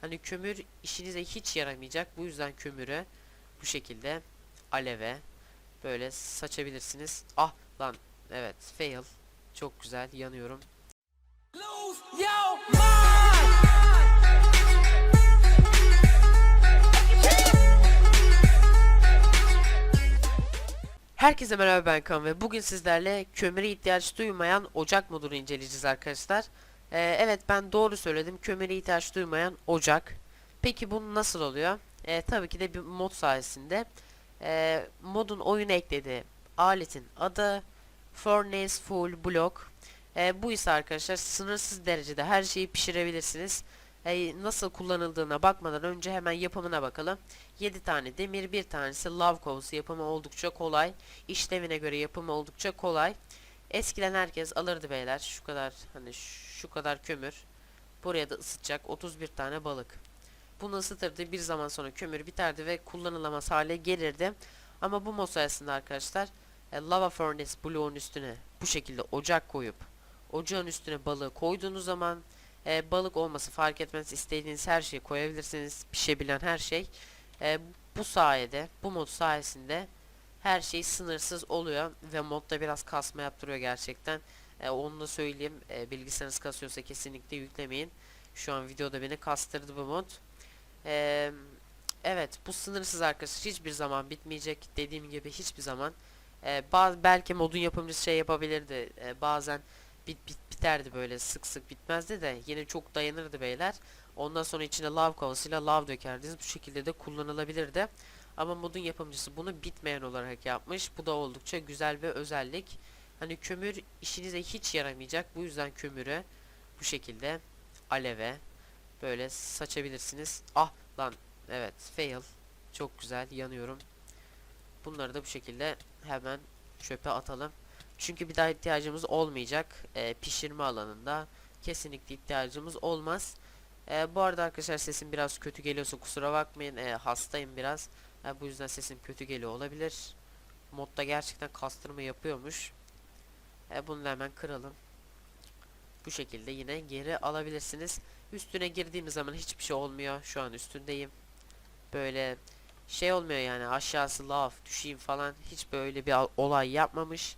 Hani kömür işinize hiç yaramayacak. Bu yüzden kömürü bu şekilde aleve böyle saçabilirsiniz. Ah lan evet fail. Çok güzel yanıyorum. Herkese merhaba ben Kaan ve bugün sizlerle kömüre ihtiyaç duymayan ocak modunu inceleyeceğiz arkadaşlar. Ee, evet ben doğru söyledim kömüre ihtiyaç duymayan ocak. Peki bu nasıl oluyor? Ee, tabii ki de bir mod sayesinde. Ee, modun oyuna eklediği aletin adı Furnace Full Block. Ee, bu ise arkadaşlar sınırsız derecede her şeyi pişirebilirsiniz. Ee, nasıl kullanıldığına bakmadan önce hemen yapımına bakalım. 7 tane demir, bir tanesi lav kovası yapımı oldukça kolay. İşlevine göre yapımı oldukça kolay. Eskiden herkes alırdı beyler. Şu kadar hani şu kadar kömür. Buraya da ısıtacak 31 tane balık. Bunu ısıtırdı. Bir zaman sonra kömür biterdi ve kullanılamaz hale gelirdi. Ama bu mod sayesinde arkadaşlar e, lava furnace bloğun üstüne bu şekilde ocak koyup ocağın üstüne balığı koyduğunuz zaman e, balık olması fark etmez. istediğiniz her şeyi koyabilirsiniz. Pişebilen her şey. E, bu sayede, bu mod sayesinde her şey sınırsız oluyor ve modda biraz kasma yaptırıyor gerçekten. E, onu da söyleyeyim. E, bilgisayarınız kasıyorsa kesinlikle yüklemeyin. Şu an videoda beni kastırdı bu mod. E, evet, bu sınırsız arkadaşlar hiçbir zaman bitmeyecek. Dediğim gibi hiçbir zaman. E, baz belki modun yapımcısı şey yapabilirdi. E, bazen bit, bit biterdi böyle sık sık bitmezdi de yine çok dayanırdı beyler. Ondan sonra içine lav kovasıyla lav dökerdiniz. Bu şekilde de kullanılabilirdi. Ama modun yapımcısı bunu bitmeyen olarak yapmış. Bu da oldukça güzel bir özellik. Hani kömür işinize hiç yaramayacak. Bu yüzden kömürü bu şekilde aleve böyle saçabilirsiniz. Ah lan evet fail. Çok güzel yanıyorum. Bunları da bu şekilde hemen çöpe atalım. Çünkü bir daha ihtiyacımız olmayacak. Ee, pişirme alanında kesinlikle ihtiyacımız olmaz. Ee, bu arada arkadaşlar sesim biraz kötü geliyorsa kusura bakmayın. Ee, hastayım biraz. Ee, bu yüzden sesim kötü geliyor olabilir. Modda gerçekten kastırma yapıyormuş. Ee, bunu hemen kıralım. Bu şekilde yine geri alabilirsiniz. Üstüne girdiğimiz zaman hiçbir şey olmuyor. Şu an üstündeyim. Böyle şey olmuyor yani aşağısı lav düşeyim falan hiç böyle bir olay yapmamış.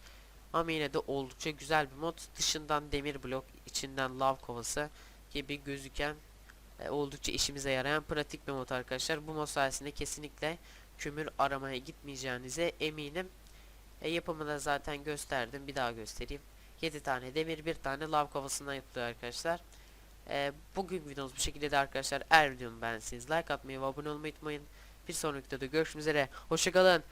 Ama yine de oldukça güzel bir mod. Dışından demir blok, içinden lav kovası gibi gözüken e, oldukça işimize yarayan pratik bir mod arkadaşlar. Bu mod sayesinde kesinlikle kömür aramaya gitmeyeceğinize eminim. E, yapımını da zaten gösterdim. Bir daha göstereyim. 7 tane demir, bir tane lav kovasından yapılıyor arkadaşlar. E, bugün videomuz bu şekilde de arkadaşlar. Eğer videomu beğendiyseniz like atmayı ve abone olmayı unutmayın. Bir sonraki videoda görüşmek üzere. Hoşçakalın.